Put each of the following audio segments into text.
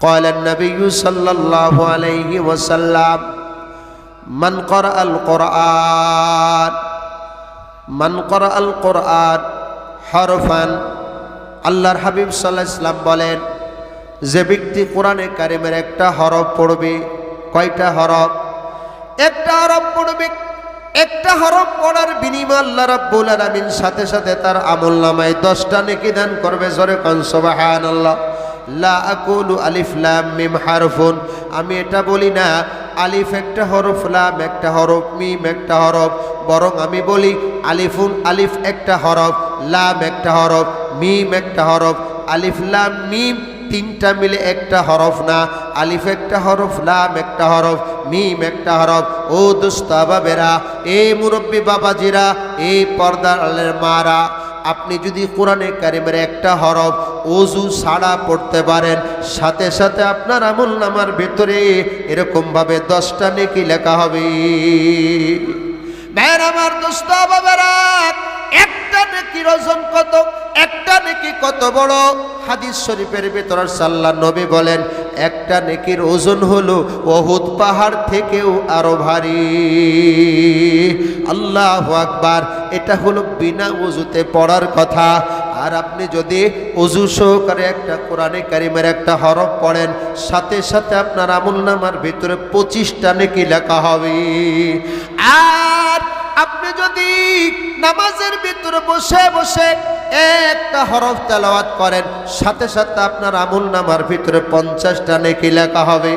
قال النبي صلى الله عليه وسلم من قرأ القرآن من قرأ القرآن حرفا আল্লাহর হাবিব সাল্লাহ ইসলাম বলেন যে ব্যক্তি কোরআনে কারিমের একটা হরফ পড়বে কয়টা হরফ একটা হরফ পড়বে একটা হরফ পড়ার বিনিময় আল্লাহ রাব্বুল আলামিন সাথে সাথে তার আমল নামায় দশটা নেকি দান করবে জোরে কন সুবহানাল্লাহ লা আকুলু আলিফ লাম মিম হারফুন। আমি এটা বলি না, আলিফ একটা হরফ, লাম একটা হরফ, মিম একটা হরফ। বরং আমি বলি আলিফুন আলিফ একটা হরফ, লাম একটা হরফ, মিম একটা হরফ। আলিফ, লাম, মিম তিনটা মিলে একটা হরফ না। আলিফ একটা হরফ, লাম একটা হরফ, মিম একটা হরফ। ও দুস্তা বাবেরা, এ মুরব্বী বাবাজিরা, এ পর্দার মারা। আপনি যদি কোরআনে কারিমের একটা হরফ অজু সাড়া পড়তে পারেন, সাথে সাথে আপনার আমল নামার ভেতরে এরকমভাবে দশটা নেকি লেখা হবে। ভাইয়ের আমার দোস্ত, বাবারা, একটা নেকির ওজন কত? একটা নেকি কত বড়? হাদিস শরীফের ভেতর সাল্লাহ নবী বলেন, একটা নেকির ওজন হলো অহুদ পাহাড় থেকেও আরও ভারী। আল্লাহ আকবার, এটা হলো বিনা উজুতে পড়ার কথা। আর আপনি যদি অজু সহকারে একটা কোরআনে কারিমের একটা হরফ পড়েন, সাথে সাথে আপনার আমুল নামার ভিতরে পঁচিশটা নেকি লেখা হবে। আর আপনি যদি নামাজের ভিতরে বসে বসে একটা হরফ তেলাওয়াত করেন, সাথে সাথে আপনার আমুল নামার ভিতরে পঞ্চাশটা নেকি লেখা হবে।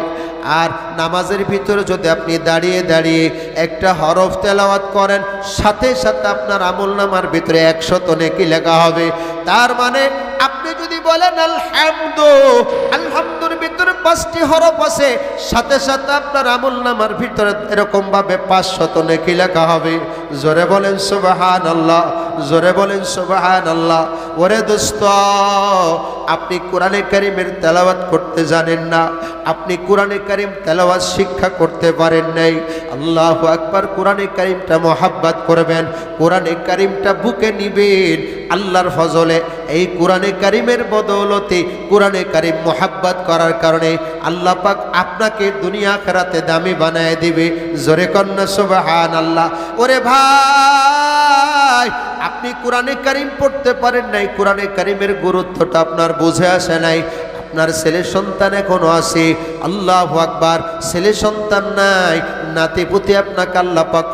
আর নামাজের ভিতরে যদি আপনি দাঁড়িয়ে দাঁড়িয়ে একটা হরফ তেলাওয়াত করেন, সাথে সাথে আপনার আমল নামার ভিতরে একশত নেকি লেখা হবে। তার মানে আপনি যদি বলেন, আলহামদু আলহামদুর ভিতরে পাঁচটি হরফ আছে, সাথে সাথে আপনার আমল নামার ভিতরে এরকম ভাবে পাঁচশত নেকি লেখা হবে। জোরে বলেন সুবাহান আল্লাহ জোরে বলেন সুবাহান আল্লাহ ওরে দোস্ত, আপনি কোরআনে কারিমের তেলাওয়াত করতে জানেন না, আপনি কোরআনে কারিম তেলাওয়াত শিক্ষা করতে পারেন নাই। আল্লাহ আকবার, কোরআনে কারিমটা মোহাব্বাত করবেন, কোরআনে কারিমটা বুকে নিবেন আল্লাহর ফজলে এই কোরআনে কারিমের বদৌলতে কোরআনে কারিম মোহাব্বত করার কারণে আল্লাহ পাক আপনাকে দুনিয়া খেরাতে দামি বানায় দিবে। জোরে কন্যা সোবাহান আল্লাহ ওরে ভাই, আপনি কোরআনে কারিম পড়তে পারেন নাই। কোরআনে কারিমের গুরুত্বটা আপনার বুঝে আসে নাই। আপনার ছেলে সন্তান এখনও আছে, আল্লাহ আকবার, ছেলে সন্তান নাই নাতি পুতি আপনাকে আল্লাহ পাক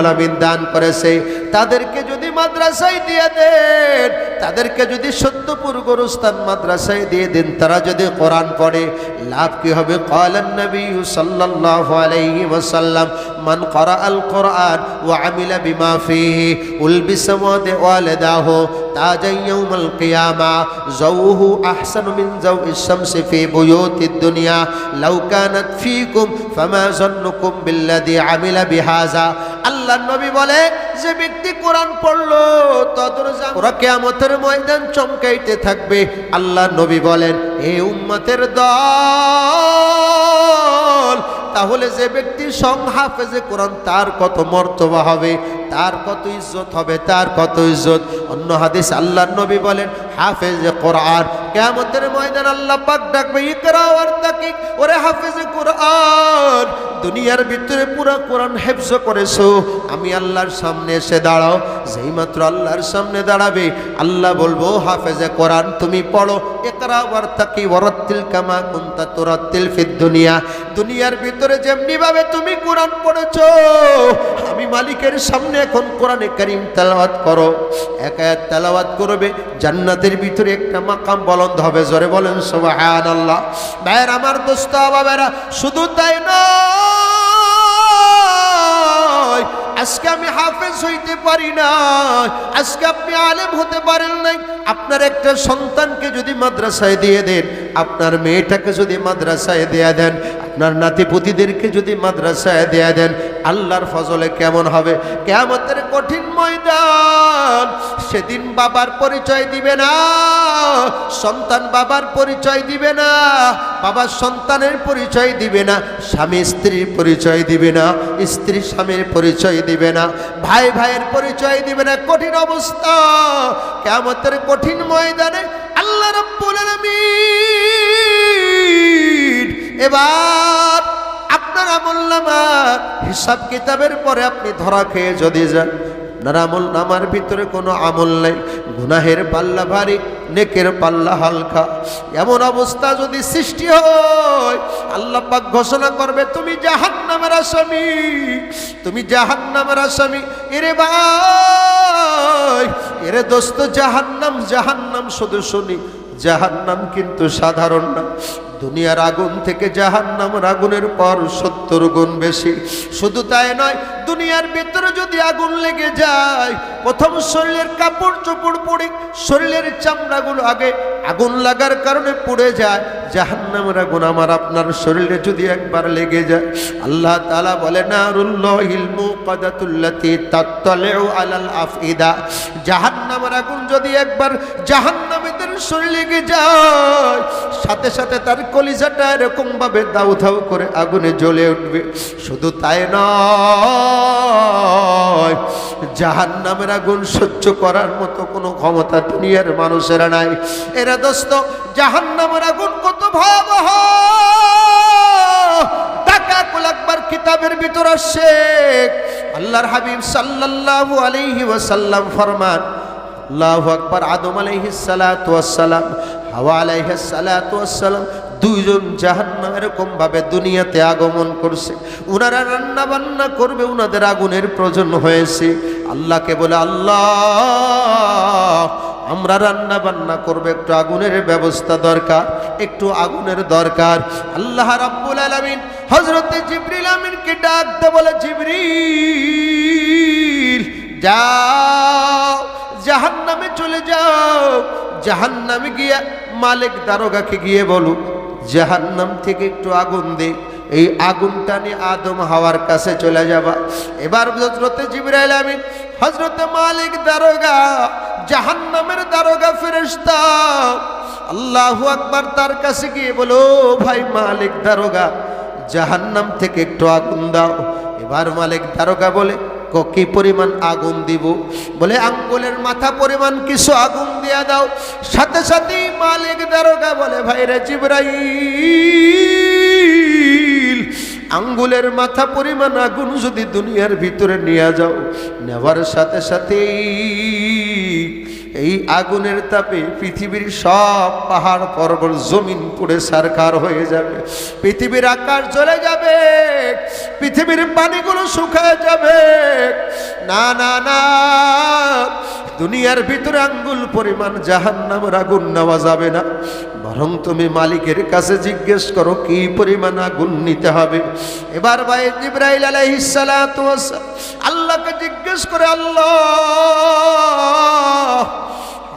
আলমিন দান করেছে। তাদেরকে যদি মাদ্রাসায় দিয়ে দেন, তাদেরকে যদি সত্যপুর গরুস্থান মাদ্রাসায় দিয়ে দেন, তারা যদি কোরআন পড়ে, লাভ কি হবে? কলান নবী সাল্লাল্লাহু আলাইহি ওয়াসাল্লাম, মান করা আল কোরআন ওয়া আমিলা বিমা ফিহি, উলবিসা ওয়ালিদাহু তাজান ইয়াউমাল কিয়ামা, যাওহু আহসানু মিন যাওইস শামসি ফি বুয়ুতিদ দুনিয়া। লাউ কানাত ফিকুম ফামা জান্নুকুম বিল্লাযী আমিলা বিহাযা। আল্লাহর নবী বলে, যে ব্যক্তি কোরআন পড়ল ওরা কিয়ামতের ময়দান চমকাইতে থাকবে। আল্লাহর নবী বলেন এই উম্মতের দল! তাহলে যে ব্যক্তি সং হাফেজে কোরআন, তার কত মর্তবা হবে, তার কত ইজ্জত হবে, তার কত ইজ্জত। অন্য হাদিস আল্লাহ নবী বলেন, হাফেজে কোরআন কেমতের ময়দান আল্লাহ পাক ডাকবে ইকরা আর তাকি ওরে হাফেজে কোরআন, দুনিয়ার ভিতরে পুরা কোরআন হেফজ করেছ। আমি আল্লাহর সামনে এসে দাঁড়াও, যেই মাত্র আল্লাহর সামনে দাঁড়াবে, আল্লাহ বলব হাফেজে কোরআন, তুমি পড়ো একরা আর তাকি ওরাত্তিল কামা কুন্তা তোরাত্তিল ফিদ দুনিয়া। দুনিয়ার ভিতরে যেমনি ভাবে তুমি কোরআন পড়েছো আমি মালিকের সামনে এখন কোরআনে করিম তেলাওয়াত করো। এক এক তেলাওয়াত করবে, জান্নাতের ভিতরে একটা মাকাম বলন্দ হবে। জোরে বলেন সুবহান আল্লাহ ভাইয়ের, আমার দোস্ত, বাবেরা, শুধু তাই নয়, আজকে আমি হাফেজ হইতে পারি না, আজকে আপনি আলেম হতে পারেন নাই। আপনার একটা সন্তানকে যদি মাদ্রাসায় দিয়ে দেন, আপনার মেয়েটাকে যদি মাদ্রাসায় দেয়া দেন, আপনার নাতিপুতিদেরকে যদি মাদ্রাসায় দেয়া দেন আল্লাহর ফজলে কেমন হবে? কেমতের কঠিন ময়দান। সেদিন বাবার পরিচয় দিবে না, সন্তান বাবার পরিচয় দিবে না, বাবার সন্তানের পরিচয় দিবে না, স্বামী স্ত্রীর পরিচয় দিবে না, স্ত্রী স্বামীর পরিচয় দিবে না, ভাই ভাইয়ের পরিচয় দিবে না। কঠিন অবস্থা। কেমতের কঠিন ময়দানে আল্লাহ রব্বুল আলামিন এবার আপনার আমল নামার হিসাব কিতাবের পরে আপনি ধরা খেয়ে যদি যান, আপনার আমল নামার ভিতরে কোনো আমল নেই, গুনাহের পাল্লা ভারী, নেকের পাল্লা হালকা। এমন অবস্থা যদি সৃষ্টি হয়, আল্লাহ পাক ঘোষণা করবে, তুমি জাহান নামের আসামি, তুমি জাহান নামের আসামি। এরে ভাই, এরে দোস্ত, জাহান্নাম জাহান্নাম শুধু শুনি, জাহান্নাম কিন্তু সাধারণ না। দুনিয়ার আগুন থেকে জাহান্নামের আগুনের পর সত্তর গুণ বেশি। শুধু তাই নয় দুনিয়ার ভেতরে যদি আগুন লেগে যায়, প্রথম শরীরের কাপড় চোপড় পড়ে শরীরের চামড়াগুলো আগে আগুন লাগার কারণে পুড়ে যায়। জাহান্নামের আগুন আমার আপনার শরীরে যদি একবার লেগে যায়। আল্লাহ তালা বলে না আফইদা। জাহান্নামের আগুন যদি একবার জাহান্নামীদের শরীরে লেগে যায়, সাথে সাথে তার কলিজাটা এরকমভাবে দাউ দাউ করে আগুনে জ্বলে উঠবে। শুধু তাই নয় জাহান্নামের আগুন সহ্য করার মতো কোনো ক্ষমতা দুনিয়ার মানুষেরা নাই। এরা দোস্ত, জাহান্নামের আগুন কত ভয়াবহ। একবার কিতাবের আল্লাহর সাল্লাল্লাহু আলাইহি আদম আলাইহিস সালাতু হাওয়া আলাইহিস দুইজন জাহান্নাম এরকম ভাবে দুনিয়াতে আগমন করছে। উনারা রান্না বান্না করবে, উনাদের আগুনের প্রয়োজন হয়েছে। আল্লাহকে বলে, আল্লাহ, আমরা রান্না বান্না করবে, একটু আগুনের ব্যবস্থা দরকার, একটু আগুনের দরকার। আল্লাহ রাব্বুল আলামিন হযরতে জিবরিল আমিনকে ডাকতে বলে, জিবরিল, যাও, জাহান্নামে চলে যাও। জাহান্নামে গিয়ে মালিক দারোগাকে গিয়ে বলো জাহান্নাম থেকে একটু আগুন দে। এই আগুনটা নিয়ে আদম হাওয়ার কাছে চলে যাবা। এবার হজরতে জিবরাইল আমিন হজরতে মালিক দারোগা, জাহান্নামের দারোগা ফেরেশতা, আল্লাহু আকবার তার কাছে গিয়ে বলো, ভাই মালিক দারোগা, জাহান্নাম থেকে একটু আগুন দাও। এবার মালিক দারোগা বলে ক পরিমাণ আগুন দিব। বলে আঙ্গুলের মাথা পরিমাণ কিছু আগুন দিয়া দাও। সাথে সাথেই মালিক দারোগা বলে, ভাইরে জিব্রাইল, আঙ্গুলের মাথা পরিমাণ আগুন যদি দুনিয়ার ভিতরে নিয়ে যাও, নেওয়ার সাথে সাথেই এই আগুনের তাপে পৃথিবীর সব পাহাড় পর্বত জমিন পুড়ে সারকার হয়ে যাবে। পৃথিবীর আকার জ্বলে যাবে, পৃথিবীর পানিগুলো শুকায় যাবে। না না না দুনিয়ার ভিতরে আঙ্গুল পরিমাণ জাহান্নামের আগুন নেওয়া যাবে না। বরং তুমি মালিকের কাছে জিজ্ঞেস করো, কি পরিমাণ আগুন নিতে হবে? এবার ভাই ইব্রাহিম আলাইহিস আল্লাহকে জিজ্ঞেস করে, আল্লাহ,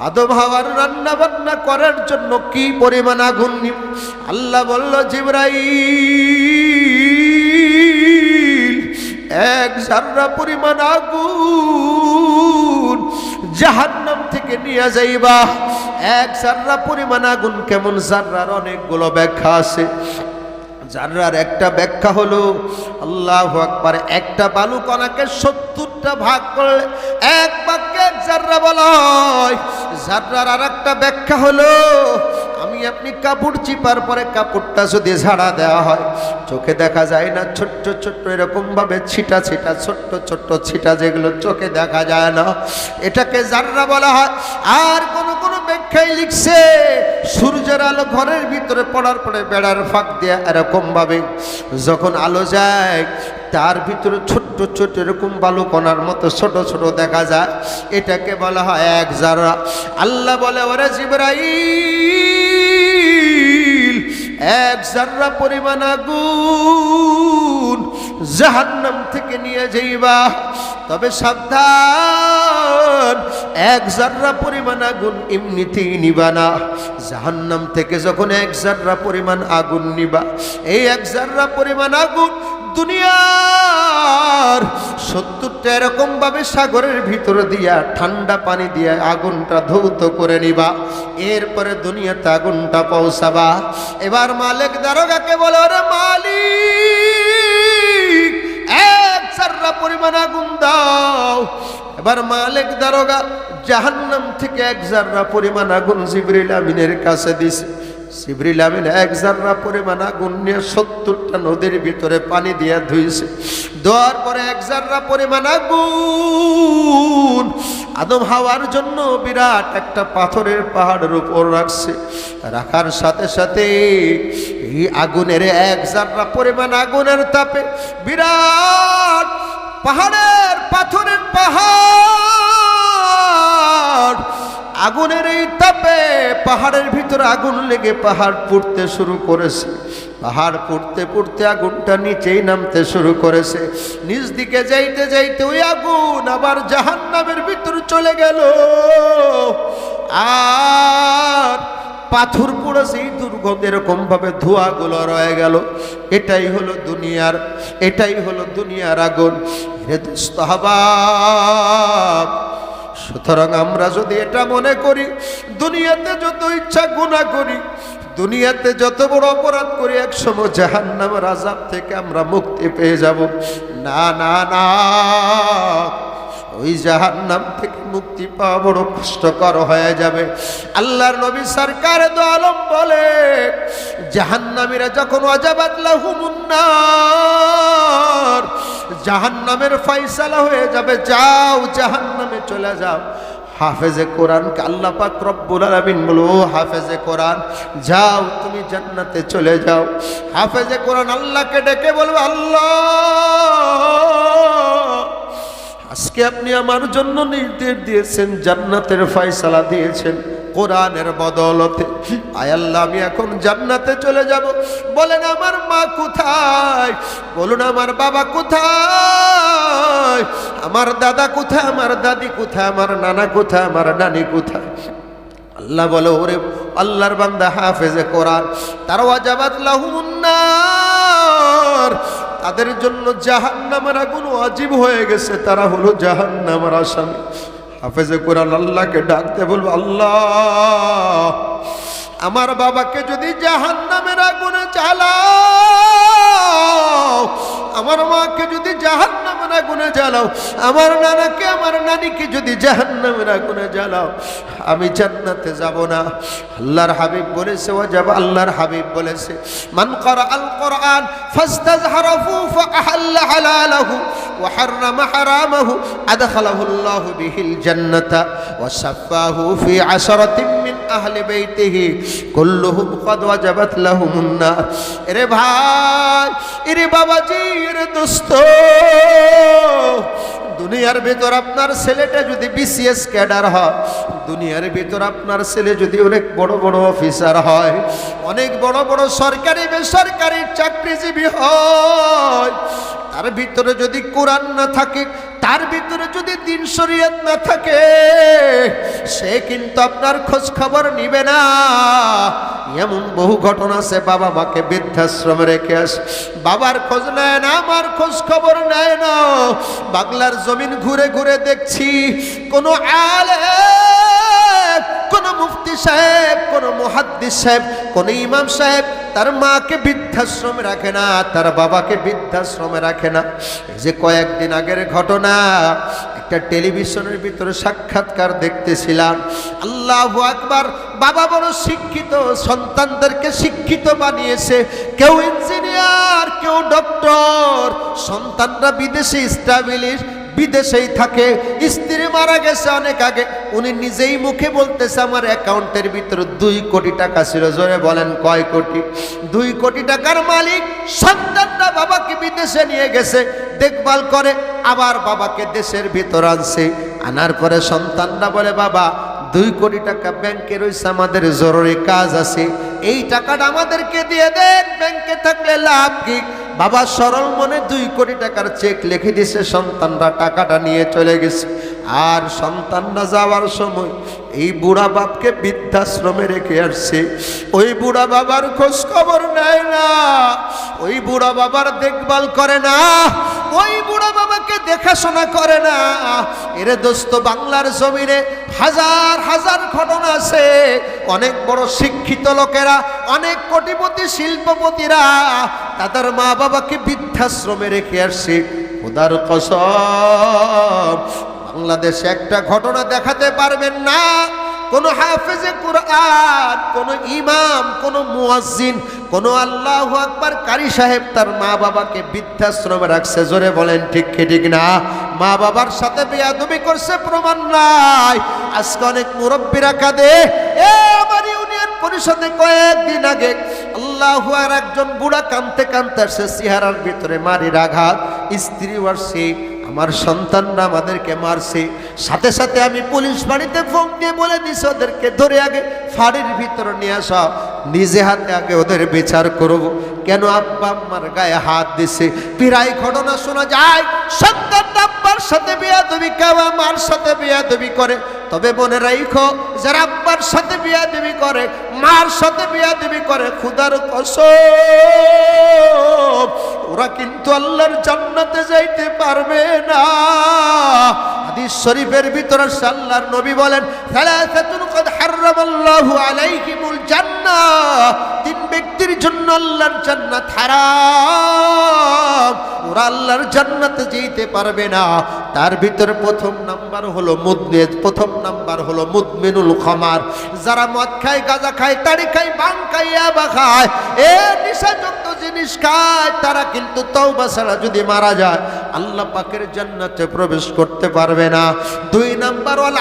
আদম হাওয়ার রান্না বান্না করার জন্য কি পরিমাণ আগুন নিব? আল্লাহ বলল, জিব্রাইল, এক জাররা পরিমাণ আগুন জাহান্নাম থেকে নিয়ে যাইবা। এক জাররা পরিমাণ আগুন, কেমন জাররার অনেকগুলো ব্যাখ্যা আছে। জাররার একটা ব্যাখ্যা হলো, আল্লাহ আকবার, একটা বালু কণাকে সত্তরটা ভাগ করলে এক বাক্যে এক জাররা বলা হয়। জাররার আর একটা ব্যাখ্যা হলো আমি আপনি কাপড় চিপার পরে কাপড়টা যদি ঝাড়া দেওয়া হয়, চোখে দেখা যায় না, ছোট্ট ছোট্ট এরকমভাবে ছিটা ছিটা, ছোট্ট ছোট্ট ছিটা যেগুলো চোখে দেখা যায় না। এটাকে জাররা বলা হয়, আর কোন কোন ব্যাখ্যায় লিখছে, সূর্যের আলো ঘরের ভিতরে পড়ার পরে বেড়ার ফাঁক দিয়ে এরকমভাবে যখন আলো যায়, তার ভিতরে ছোট্ট ছোট্ট এরকম বালু কণার মতো ছোট ছোট দেখা যায়। এটাকে বলা হয় এক জারা আল্লাহ বলে, ওরা জিবরাইল! এক জাররা পরিমাণ আগুন জাহান্নাম থেকে নিয়ে যাইবা। তবে সাবধান এক জাররা পরিমাণ আগুন এমনিতেই নিবা না। জাহান্নাম থেকে যখন এক জাররা পরিমাণ আগুন নিবা, এই এক জাররা পরিমাণ আগুন দুনিয়ার সত্তরটা এরকম ভাবে সাগরের ভিতরে দিয়া, ঠান্ডা পানি দিয়া আগুনটা ধৌত করে নিবা। এরপরে দুনিয়াতে আগুনটা পৌঁছাবা। এবার মালিক দারোগাকে বলো রে মালিক! সাররা পরিমাণ আগুন দাও। এবার মালিক দারোগা জাহান্নাম থেকে এক জাররা পরিমাণ আগুন জিবরিল আমিনের কাছে দিছে। সিবরিল আমিন এক জাররা পরিমাণ আগুন নিয়ে সত্তরটা নদীর ভিতরে পানি দিয়া ধুইছে। দেওয়ার পরে এক জাররা পরিমাণ আগুন আদম হাওয়ার জন্য বিরাট একটা পাথরের পাহাড়ের উপর রাখছে। রাখার সাথে সাথে এই আগুনের এক জাররা পরিমাণ আগুনের তাপে বিরাট পাহাড়ের পাথরের পাহাড় আগুনের এই তাপে পাহাড়ের ভিতরে আগুন লেগে পাহাড় পুড়তে শুরু করেছে। পাহাড় পুড়তে পুড়তে আগুনটা নিচেই নামতে শুরু করেছে। নিচ দিকে যাইতে যাইতে ওই আগুন আবার জাহান নামের ভিতরে চলে গেল। আর পাথর পড়েছে এই দুর্গন্ধ এরকম ভাবে ধোঁয়াগুলো রয়ে গেল। এটাই হলো দুনিয়ার, এটাই হলো দুনিয়ার আগুন। হে দোস্ত হাবাব সুতরাং আমরা যদি এটা মনে করি, দুনিয়াতে যত ইচ্ছা গুণা করি, দুনিয়াতে যত বড় অপরাধ করি, একসময় জাহান্নামের আজাব থেকে আমরা মুক্তি পেয়ে যাব। না না না। ওই জাহান্নাম থেকে মুক্তি পাওয়া বড় কষ্টকর হয়ে যাবে। আল্লাহর নবী সরকার দো আলম বলে, জাহান্নামীরা যখন অজাবাত লাহুমুন্নার, জাহান্নামের ফয়সালা হয়ে যাবে, যাও জাহান্নামে চলে যাও। হাফেজে কোরআনকে আল্লাহ পাক রব্বুল বলো হাফেজে কোরআন, যাও তুমি জান্নাতে চলে যাও। হাফেজে কোরআন আল্লাহকে ডেকে বলবে, আল্লাহ আজকে আপনি আমার জন্য নির্দেশ দিয়েছেন, জান্নাতের ফয়সালা দিয়েছেন, কোরআনের বদলতে। আয় আল্লাহ, আমি এখন জান্নাতে চলে যাব। বলেন, আমার মা কোথায়? বলুন, আমার বাবা কোথায়? আমার দাদা কোথায়? আমার দাদি কোথায়? আমার নানা কোথায়? আমার নানি কোথায়? আল্লাহ বলে, ওরে, আল্লাহর বান্দা হাফেজে কোরআন, তার ওয়াজাবাত লাহুন্নার তাদের জন্য জাহান্নামের আগুন অজীব হয়ে গেছে। তারা হলো জাহান্নামের আসামি। হাফেজে কোরআন আল্লাহকে ডাকতে বলব, আল্লাহ, আমার বাবাকে যদি জাহান্নামের আগুনে চালা আমার মাকে যদি জাহান্নামের আগুনে জ্বালাও। আমার নানাকে, আমার নানিকে যদি জাহান্নামের আগুনে জ্বালাও, আমি জান্নাতে যাব না। আল্লাহর হাবিব বলেছে ও যাব আল্লাহর হাবিব বলেছে, মান করা আল কোরআন, ফাস্তাজহারাহু ফাআহাল্লা হালালাহু ওয়া হাররামা হারামাহু, আদখালাহু আল্লাহু বিহিল জান্নাতা ওয়া সাফাহু ফি আশরাতিন মিন আহলি বাইতিহি কুল্লুহুম ক্বাদ ওয়াজাবাত লাহুমুন নার। এরে ভাই, এরে বাবাজি, এরে দোস্ত। দুনিয়ার ভিতর আপনার ছেলেটা যদি বিসিএস ক্যাডার হয়, দুনিয়ার ভিতর আপনার ছেলে যদি অনেক বড় বড় অফিসার হয়, অনেক বড় বড় সরকারি বেসরকারি চাকরিজীবী হয়, তার ভিতরে যদি কোরআন না থাকে তার ভিতরে যদি দিন শরীয়ত না থাকে, সে কিন্তু আপনার খোঁজ খবর নিবে না। এমন বহু ঘটনা সে বাবা মাকে বৃদ্ধাশ্রমে রেখে আস। বাবার খোঁজ নেয় না, আমার খোঁজ খবর নেয় না। বাংলার জমিন ঘুরে ঘুরে দেখছি, কোনো আলে কোন মুফতি সাহেব, কোন মুহাদ্দিস সাহেব, কোন ইমাম সাহেব তার মাকে বৃদ্ধাশ্রমে রাখে না, তার বাবাকে বৃদ্ধাশ্রমে রাখে না। এই যে কয়েকদিন আগের ঘটনা, একটা টেলিভিশনের ভিতরে সাক্ষাৎকার দেখতেছিলাম। আল্লাহ আকবার, বাবা বড় শিক্ষিত, সন্তানদেরকে শিক্ষিত বানিয়েছে। কেউ ইঞ্জিনিয়ার, কেউ ডক্টর, সন্তানরা বিদেশি স্টাবলিশ বিদেশেই থাকে। স্ত্রী মারা গেছে অনেক আগে। উনি নিজেই মুখে বলতেছে, আমার অ্যাকাউন্টের ভিতরে দুই কোটি টাকা ছিল। জোরে বলেন, কয় কোটি? দুই কোটি টাকার মালিক সন্তানটা বাবাকে বিদেশে নিয়ে গেছে, দেখভাল করে, আবার বাবাকে দেশের ভিতর আনছে। আনার পরে সন্তানরা বলে, বাবা দুই কোটি টাকা ব্যাংকে রয়েছে, আমাদের জরুরি কাজ আছে। এই টাকাটা আমাদেরকে দিয়ে দেন, ব্যাংকে থাকলে লাভ কি? বাবা সরল মনে দুই কোটি টাকার চেক লিখে দিছে, সন্তানরা টাকাটা নিয়ে চলে গেছে। আর সন্তানরা যাওয়ার সময় এই বুড়া বাপকে বৃদ্ধাশ্রমে রেখে আসছে। ওই বুড়া বাবার খোঁজ খবর নেয় না। ওই বুড়া বাবার দেখভাল করে না। ওই বুড়া বাবাকে দেখাশোনা করে না। এরে দোস্ত, বাংলার জমিনে হাজার হাজার ঘটনা আছে। অনেক বড় শিক্ষিত লোকেরা, অনেক কোটিপতি শিল্পপতিরা, তাদের মা বাবাকে বৃদ্ধাশ্রমে রেখে আসছে। খোদার কসম, বাংলাদেশে একটা ঘটনা দেখাতে পারবেন না। কোন হাফেজে কোরআন, কোন ইমাম, কোন মুয়াজ্জিন, কোন আল্লাহ আকবার কারি সাহেব তার মা বাবাকে বৃদ্ধাশ্রমে রাখছে। জোরে বলেন, ঠিক ঠিক না? মা বাবার সাথে বেয়াদবি করছে, প্রমাণ নাই। আজকে অনেক মুরব্বীরা কাঁদে, এ আমার ইউনিয়ন পরিষদে কয়েকদিন আগে আল্লাহ আর একজন বুড়া কানতে কানতে আসছে, চেহারার ভিতরে মারির আঘাত, স্ত্রী আসছে আমার সন্তানরা আমাদেরকে মারছে। সাথে সাথে আমি পুলিশ বাড়িতে ফোন দিয়ে বলে দিস ওদেরকে ধরে আগে ফাড়ির ভিতরে নিয়ে আসা। নিজে হাতে আগে ওদের বিচার করব। কেন আব্বা আম্মার গায়ে হাত দিছে? পিরাই ঘটনা শোনা যায় সন্তান আব্বার সাথে বিয়া তুমি কেউ আমার সাথে বিয়া দবি করে। তবে মনে রাখো যারা আব্বার সাথে বিয়াদবি করে, মার সাথে বিয়াদবি করে, খুদার কসম, ওরা কিন্তু আল্লাহর জান্নাতে যাইতে পারবে না। হাদিস শরীফের ভিতরে আল্লাহর নবী বলেন, সালাসাতুন কদ হারামাল্লাহু আলাইহিমুল জান্নাহ। তিন ব্যক্তির জন্য আল্লাহর জান্নাত হারাম। আল্লাহর জান্নাতে যেতে পারবে না। তার ভিতরে প্রথম নাম্বার হলো মুদনেজ, প্রথম নাম্বার হলো মুদমিনুল খামার। যারা মদ খায়, গাঁজা খায় তাড়ি খায় বাং খায়, ইয়াবা খায়, এ নিশাযুক্ত জিনিস খায়, তারা কিন্তু তওবা ছাড়া যদি মারা যায়, আল্লাহ পাকের জান্নাতে প্রবেশ করতে পারবে না। দুই নাম্বার হল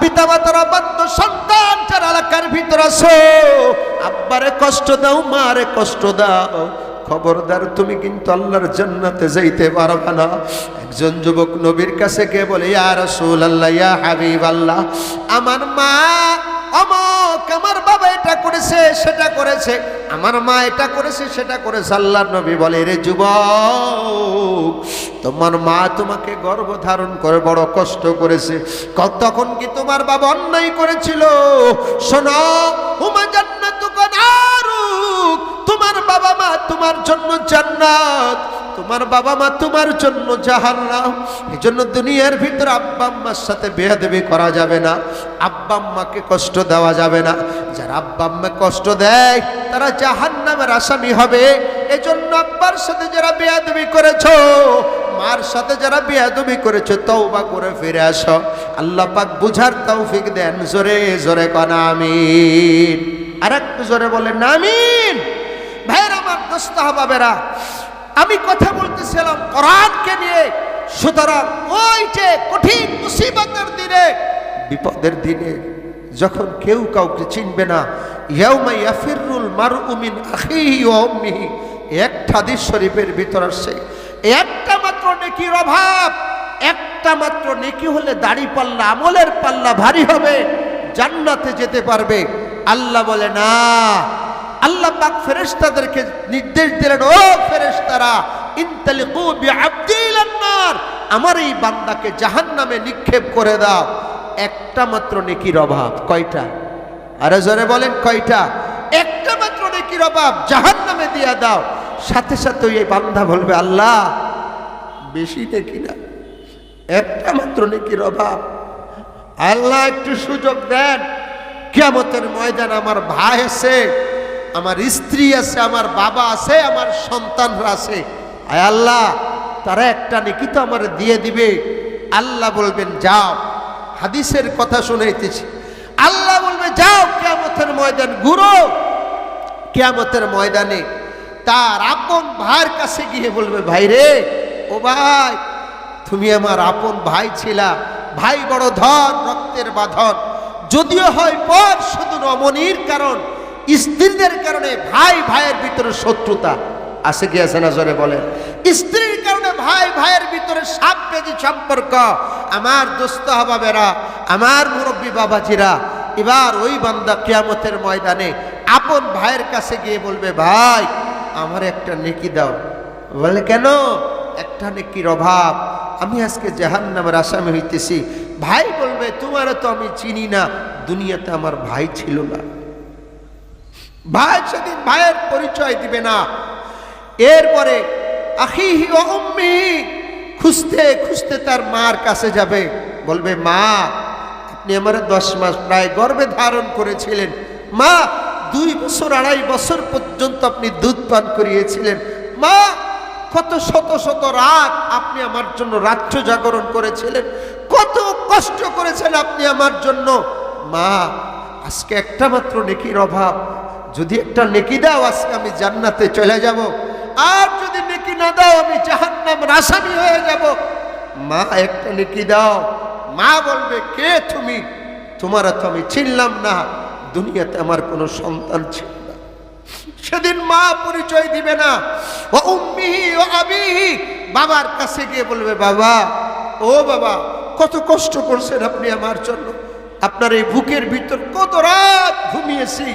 পিতা মাতার অবাধ্য সন্তান যারা এলাকার ভিতর আছো, আব্বারে কষ্ট দাও, মারে কষ্ট দাও। খবরদার, তুমি কিন্তু আল্লাহর জান্নাতে যাইতে পারবে না। একজন যুবক নবীর কাছে কে বলে, ইয়া রাসূল আল্লাহ ইয়া হাবিব আল্লাহ আমার মা অমক, আমার বাবা এটা করেছে, সেটা করেছে, আমার মা এটা করেছে, সেটা করেছে। আল্লাহর নবী বলে, রে যুবক, তোমার মা তোমাকে গর্ভ ধারণ করে, বড় কষ্ট করেছে। তখন কি তোমার বাবা অন্যায় করেছিল? শোনো, হুমা জান্নাতু কনারুক তোমার বাবা মা তোমার জন্য জান্নাত, তোমার বাবা মা তোমার জন্য জাহান্নাম। এই জন্য দুনিয়ার ভিতরে আব্বা আম্মার সাথে বেয়াদবি করা যাবে না, আব্বা আম্মাকে কষ্ট দেওয়া যাবে না। যারা আব্বা আম্মা কষ্ট দেয়, তারা জাহান্নামের আসামি হবে। এজন্য আব্বার সাথে যারা বেয়াদবি করেছ, মার সাথে যারা বেয়াদবি করেছ, তওবা করে ফিরে আসো। আল্লাহ পাক বুঝার তৌফিক দেন। জোরে জোরে কনা, আমিন। আর একটু জোরে বলেন, আমিন। ভাইয়ের আমার দোস্ত বাবেরা আমি কথা বলতেছিলাম কোরআনকে নিয়ে। সুতরাং ওই যে কঠিন মুসিবতের দিনে, বিপদের দিনে যখন কেউ কাউকে চিনবে না, ইয়াউমা ইয়াফিরুল মারউ মিন আখিহি ওয়া উম্মিহি, একটা হাদিস শরীফের ভিতর আসছে, একটা মাত্র নেকির অভাব, একটা মাত্র নেকি হলে দাড়ি পাল্লা, আমলের পাল্লা ভারী হবে, জান্নাতে যেতে পারবে। আল্লাহ বলে, না আল্লাহ পাক ফেরেশতাদেরকে নির্দেশ দিলেন, ও ফেরেশতারা, ইনতালিকু বিআবদি ইলান নার আমার এই বান্দাকে জাহান্নামে নিক্ষেপ করে দাও। একটা মাত্র নেকির অভাব, কয়টা? আরে জোরে বলেন, কয়টা? একটা মাত্র নেকির অভাব, জাহান্নামে দিয়া দাও। সাথে সাথে এই বান্দা বলবে, আল্লাহ, বেশি নেকি না। একটা মাত্র নেকির অভাব। আল্লাহ একটু সুযোগ দেন। কিয়ামতের ময়দান আমার ভাই আছে। আমার স্ত্রী আছে, আমার বাবা আছে, আমার সন্তানরা আছে। আয় আল্লাহ, তারা একটা নেকি তো আমার দিয়ে দিবে। আল্লাহ বলবেন, যাও। হাদিসের কথা শুনাইতেছি। আল্লাহ বলবে, যাও, কিয়ামতের ময়দান ঘুরো। কিয়ামতের ময়দানে তার আপন ভাইয়ের কাছে গিয়ে বলবে, ভাই রে, ও ভাই, তুমি আমার আপন ভাই ছিলা। ভাই বড় ধন, রক্তের বাঁধন। যদিও হয় পর, শুধু রমণীর কারণ স্ত্রীদের কারণে ভাই ভাইয়ের ভিতরে শত্রুতা। আছে কি আছে না জোরে স্ত্রীর কারণে ভাই ভাইয়ের ভিতরে সাপ বেজি সম্পর্ক। আমার দোস্ত হবাবেরা, আমার মুরব্বী বাবাজিরা, এবার ওই বান্দা কিয়ামতের ময়দানে আপন ভাইয়ের কাছে গিয়ে বলবে, ভাই, আমার একটা নেকি দাও। বলে, কেন? একটা নেকির অভাব। আমি আজকে জাহান নামের আসামি হইতেছি। ভাই বলবে তোমারও তো আমি চিনি না। দুনিয়াতে আমার ভাই ছিল না। ভাই সেদিন ভাইয়ের পরিচয় দিবে না। এরপরে উম্মি খুঁজতে খুঁজতে তার মার কাছে যাবে। বলবে, মা, আপনি আমার দশ মাস প্রায় গর্ভে ধারণ করেছিলেন। মা, দুই বছর আড়াই বছর পর্যন্ত আপনি দুধ পান করিয়েছিলেন। মা, কত শত শত রাত আপনি আমার জন্য রাত্র জাগরণ করেছিলেন। কত কষ্ট করেছেন আপনি আমার জন্য। মা, আজকে একটা মাত্র নেকির অভাব। যদি একটা নেকি দাও, আজকে আমি জান্নাতে চলে যাব। আর যদি নেকি না দাও, আমি জাহান্নাম রাসানি হয়ে যাব। মা, একটা নেকি দাও। মা বলবে, কে তুমি? তোমার তো আমি চিনলাম না। দুনিয়াতে আমার কোনো সন্তান ছিল না। সেদিন মা পরিচয় দিবে না। ও উম্মিহি ও আবিহি বাবার কাছে গিয়ে বলবে, বাবা, ও বাবা, কত কষ্ট করছেন আপনি আমার জন্য। আপনার এই বুকের ভিতর কত রাত ঘুমিয়েছি।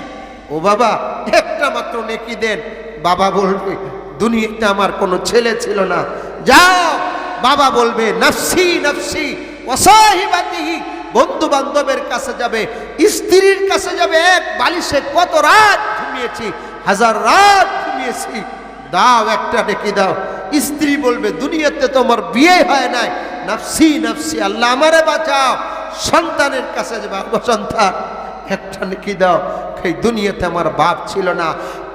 ও বাবা একটা মাত্র নেকি দেন। বাবা বলবে দুনিয়াতে আমার কোনো ছেলে ছিল না। যাও বাবা বলবে নফসি নফসি ওসাহিবাতিহি বন্ধু বান্ধবের কাছে যাবে স্ত্রীর কাছে যাবে এক বালিশে কত রাত ঘুমিয়েছি হাজার রাত ঘুমিয়েছি। দাও একটা ডেকে দাও। স্ত্রী বলবে দুনিয়াতে তো আমার বিয়ে হয় নাই। নাফসি নাফসি আল্লাহ আমারে বাঁচাও। সন্তানের কাছে যাবে "আল্লাহ, সন্তান। একটা নাকি দাও, এই দুনিয়াতে আমার বাপ ছিল না।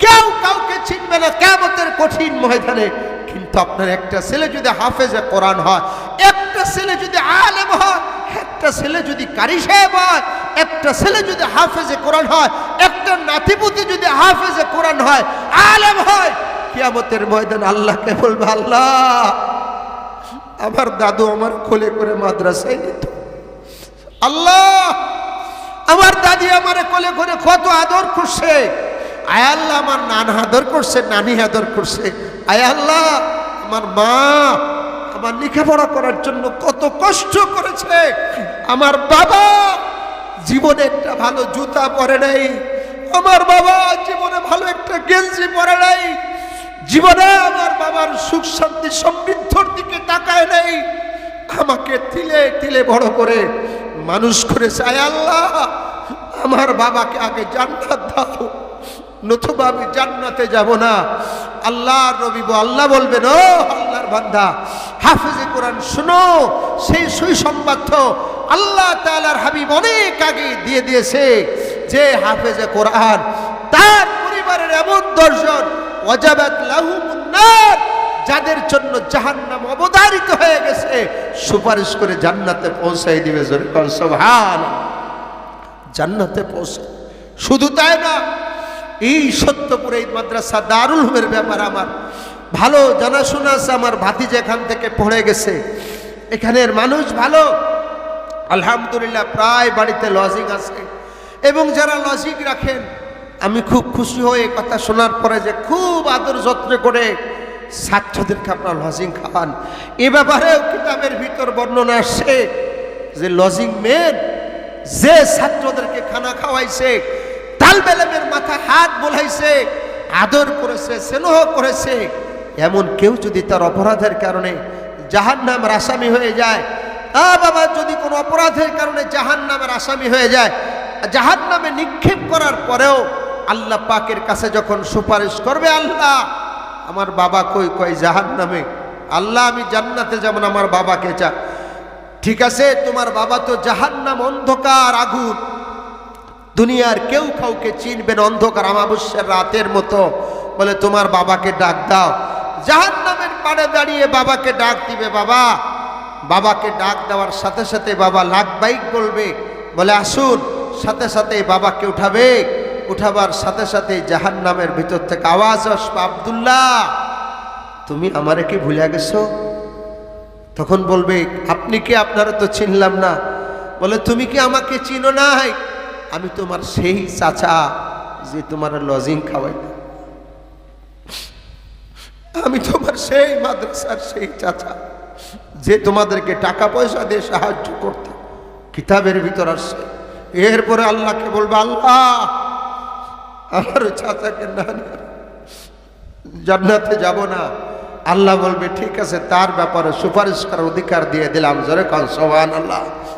কেউ কাউকে চিনবে না কেমতের কঠিন ময়দানে। কিন্তু আপনার একটা ছেলে যদি হাফেজে কোরআন হয়, একটা ছেলে যদি আলেম হয়, একটা ছেলে যদি কারি সাহেব হয়, একটা ছেলে যদি হাফেজে কোরআন হয়, একটা নাতিপুতি যদি হাফেজে কোরআন হয়, আলেম হয়, কিয়ামতের ময়দান আল্লাহকে বলবে, আল্লাহ, আমার দাদু আমার কোলে করে মাদ্রাসায় নিত আল্লাহ, আমার দাদি আমার কোলে করে কত আদর করছে। আয় আল্লাহ আমার নান আদর করছে, নানি আদর করছে। আয় আল্লাহ আমার মা আমার লেখাপড়া করার জন্য কত কষ্ট করেছে। আমার বাবা জীবনে একটা ভালো জুতা পরে নাই। আমার বাবা জীবনে ভালো একটা গেঞ্জি পরে নাই। জীবনে আমার বাবার সুখ শান্তি সমৃদ্ধর দিকে তাকায় নেই। আমাকে তিলে তিলে বড় করে মানুষ করেছে। আয় আল্লাহ আমার বাবাকে আগে জান্নাত দাও, নতুবা আমি জান্নাতে যাব না। আল্লাহ রবি আল্লাহ বলবেন, ও আল্লাহর বান্দা, হাফিজে কোরআন শুনো, সেই তো আল্লাহ তাআলার হাবিব অনেক আগে দিয়ে দিয়েছে যে হাফেজে কোরআন তার পরিবারের এমন দর্শন ওয়াজাবাত লাহুমুন্নার, যাদের জন্য জাহান্নাম অবধারিত হয়ে গেছে, সুপারিশ করে জান্নাতে পৌঁছাই দিবে জোরে সুবহান জান্নাতে পৌঁছে। শুধু তাই না, এই সত্যপুরে এই মাদ্রাসা দারুল হুমের ব্যাপার আমার। ভালো জানাশোনা আছে আমার ভাতিজা এখান থেকে পড়ে গেছে। এখানের মানুষ ভালো। আলহামদুলিল্লাহ প্রায় বাড়িতে লজিং আছে। এবং যারা লজিং রাখেন, আমি খুব খুশি হয়ে কথা শোনার পরে যে খুব আদর যত্ন করে ছাত্রদেরকে আপনার লজিং খাওয়ান। এ ব্যাপারেও কিতাবের ভিতর বর্ণনা আসছে যে লজিং মেন যে ছাত্রদেরকে খানা খাওয়াইছে তালবেলেমের মাথা হাত বোলাইছে, আদর করেছে, স্নেহ করেছে, এমন কেউ যদি তার অপরাধের কারণে জাহান নামের আসামি হয়ে যায়, আ বাবা, যদি কোনো অপরাধের কারণে জাহান নামের আসামি হয়ে যায় জাহান নামে নিক্ষেপ করার পরেও আল্লাহ পাকের কাছে যখন সুপারিশ করবে, আল্লাহ, আমার বাবা কই কই জাহান নামে আল্লাহ, আমি জান্নাতে যেমন আমার বাবাকে চা ঠিক আছে, তোমার বাবা তো জাহান্নাম অন্ধকার, আগুন। দুনিয়ার কেউ কাউকে চিনবেন অন্ধকার আমাবস্যার রাতের মতো। বলে, তোমার বাবাকে ডাক দাও। জাহান্নামের পাড়ে দাঁড়িয়ে বাবাকে ডাক দিবে, বাবা। বাবাকে ডাক দেওয়ার সাথে সাথে বাবা লাখ বাইক বলবে, বলে, আসুন। সাথে সাথে বাবাকে উঠাবে। উঠাবার সাথে সাথে জাহান্নামের ভিতর থেকে আওয়াজ আসবে, আবদুল্লাহ, তুমি আমারে কি ভুলে গেছো? তখন বলবে, আপনি কি আপনারা তো চিনলাম না? বলে, তুমি কি আমাকে চিনো নাই? আমি তোমার সেই চাচা যে তোমার লজিং খাওয়াই আমি তোমার সেই মাদ্রাসার সেই চাচা যে তোমাদেরকে টাকা পয়সা দিয়ে সাহায্য করত। কিতাবের ভিতর আসছে। এরপরে আল্লাহকে বলবে, আল্লাহ, আমার চাচাকে না জান্নাতে যাব না। আল্লাহ বলবে, ঠিক আছে, তার ব্যাপারে সুপারিশ করার অধিকার দিয়ে দিলাম। জোরে কন সোহান আল্লাহ